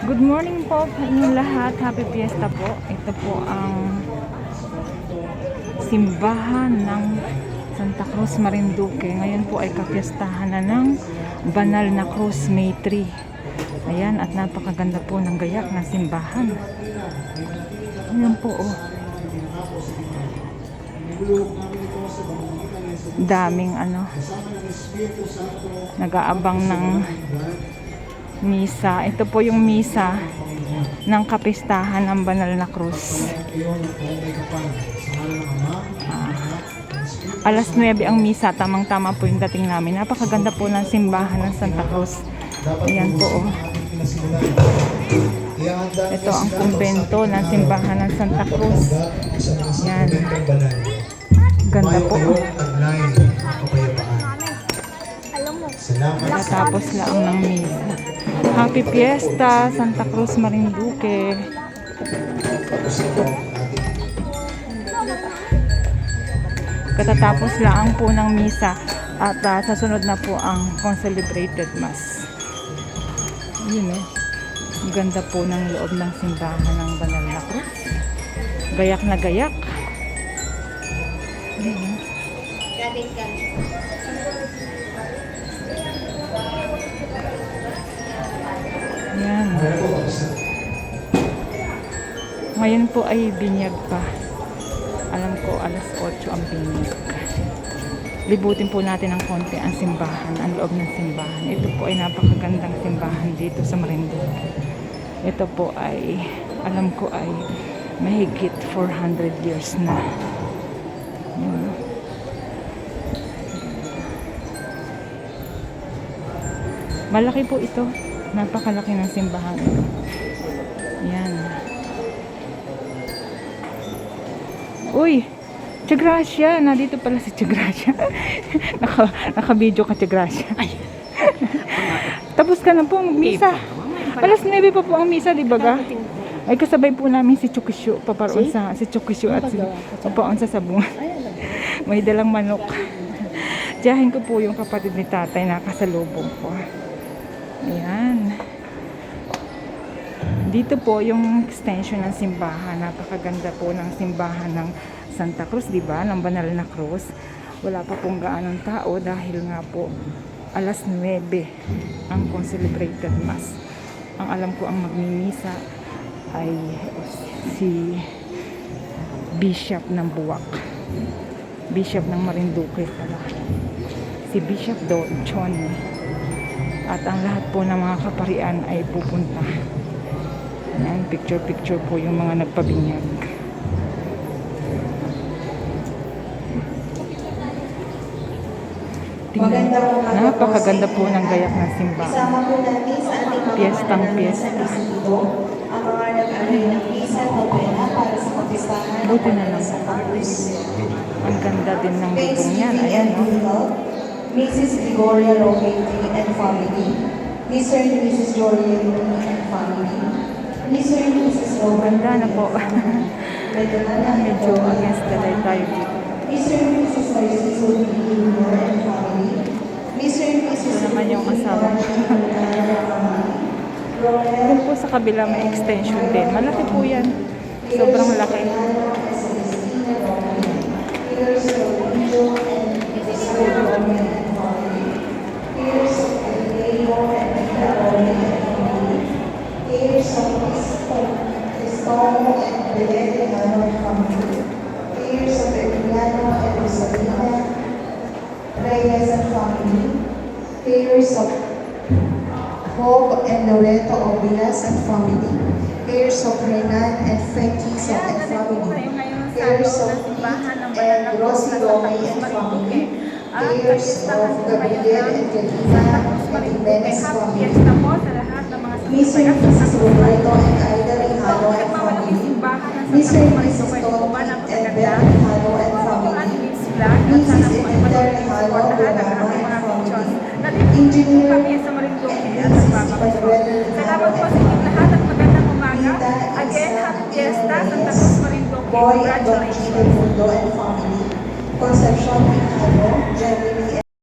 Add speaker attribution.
Speaker 1: Good morning po sa inyong lahat. Happy Fiesta po. Ito po ang simbahan ng Santa Cruz Marinduque. Ngayon po ay kapiestahan na ng Banal na Cruz May 3. Ayan, at napakaganda po ng gayak ng simbahan. Ayan po, oh. Daming ano, nag-aabang ng misa. Ito po yung misa ng kapistahan ng Banal na Cruz. Ah, alas 9 ang misa, tamang-tama po yung dating namin. Napakaganda po ng simbahan ng Santa Cruz. Ayan po. Oh. Ito ang kumbento ng simbahan ng Santa Cruz. Yan. Ganda po. oh.
Speaker 2: Salamat
Speaker 1: Natapos lang ng misa. Happy Fiesta, Santa Cruz Marinduque. Katatapos lang po ng misa at ah, sa sunod na po ang concelebrated mass. Yun eh. Ganda po ng loob ng simbahan ng Banal na Cruz. Gayak na gayak. Yun eh. Yan. Ngayon po ay binyag pa. Alam ko alas 8 ang binyag. Libutin po natin ng konti ang simbahan, ang loob ng simbahan. Ito po ay napakagandang simbahan dito sa Marinduque. Ito po ay, alam ko ay mahigit 400 years na. Malaki po ito. Napakalaki ng simbahan. Yan. Uy! Tiagracia! Nandito pala si Tiagracia. naka, naka-video ka, Tiagracia. Tapos ka na po mag-misa. Alas 9 pa po ang misa, di ba ga? Ay kasabay po namin si Chukishu. Paparoon sa si Chukishu at si paparoon sa sabungan. May dalang manok. Diyahin ko po yung kapatid ni tatay na kasalubong ko. Ayan. Dito po yung extension ng simbahan. Napakaganda po ng simbahan ng Santa Cruz, di ba? Ng Banal na Cruz. Wala pa pong gaanong tao dahil nga po alas 9 ang concelebrated mass. Ang alam ko ang magmimisa ay si Bishop ng Buwak. Bishop ng Marinduque pala. Si Bishop Do Choni at ang lahat po ng mga kaparian ay pupunta. Ayan, picture-picture po yung mga nagpabinyag. Tingnan, napakaganda po ng gayak ng simbahan. Piyestang piyesta.
Speaker 3: ang mga nag-alay ng visa at pena para sa kapistahan
Speaker 1: Buti na lang. Ang ganda din ng
Speaker 3: Thanksgiving
Speaker 1: yan. Ayan, oh.
Speaker 3: Mrs. Gregoria Roquete and family, Mr. and Mrs. Gloria Luni and family, Mr. and Mrs. Robert
Speaker 1: Ganda na po. Medyo against the light tayo dito.
Speaker 3: Mr. and Mrs. D. Jr. and family, Mr. and Mrs.
Speaker 1: Ito naman yung asawa. Doon po sa kabila may extension din. Malaki po yan. Sobrang laki.
Speaker 3: Reyes and family, Pairs of Bob and Loreto Obilas and family, Pairs of Renan and Fenkis and family, Pairs of and Rosie Romy and family, Pairs of Gabriel and Galina and Jimenez
Speaker 4: Alliance,
Speaker 3: Boy and Don Fundo and family, Concepcion Hidalgo, Jeremy